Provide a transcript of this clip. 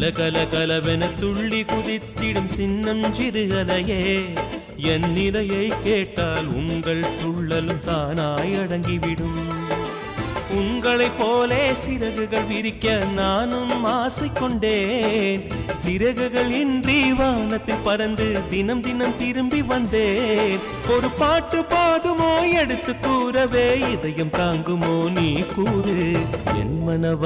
கல கல கலவென துள்ளி குதித்திடும் சின்னம் சிறுகதையே. என் நிலையை கேட்டால் உங்கள் துள்ளலும் தானாய் அடங்கிவிடும். உங்களைப் போலே சிறகுகள் விரிக்க நானும் ஆசைக்கொண்டேன். சிறகுகள் இன்றி வானத்தில் பறந்து தினம் தினம் திரும்பி வந்தேன். ஒரு பாட்டு பாடுமோ எடுத்து கூறவே இதயம் தாங்குமோ நீ கூறு. என் மனவ